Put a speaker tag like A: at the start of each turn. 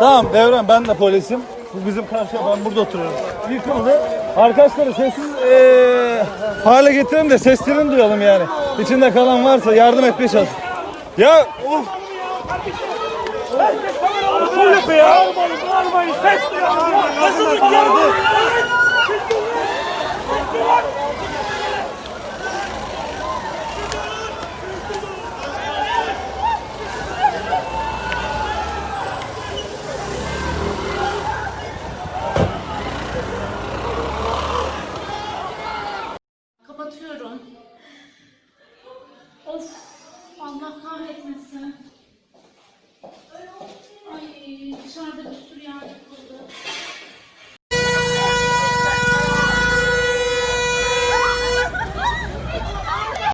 A: Tamam Devrem ben de polisim. Bu bizim karşıya ben burada oturuyorum. Yıkıldı. Arkadaşları sessiz eee hale getirelim de seslerini duyalım yani. İçinde kalan varsa yardım etmeye çalış. Ya of.
B: kapatıyorum. Of Allah kahretmesin. Ay dışarıda bir sürü yağ yapıldı.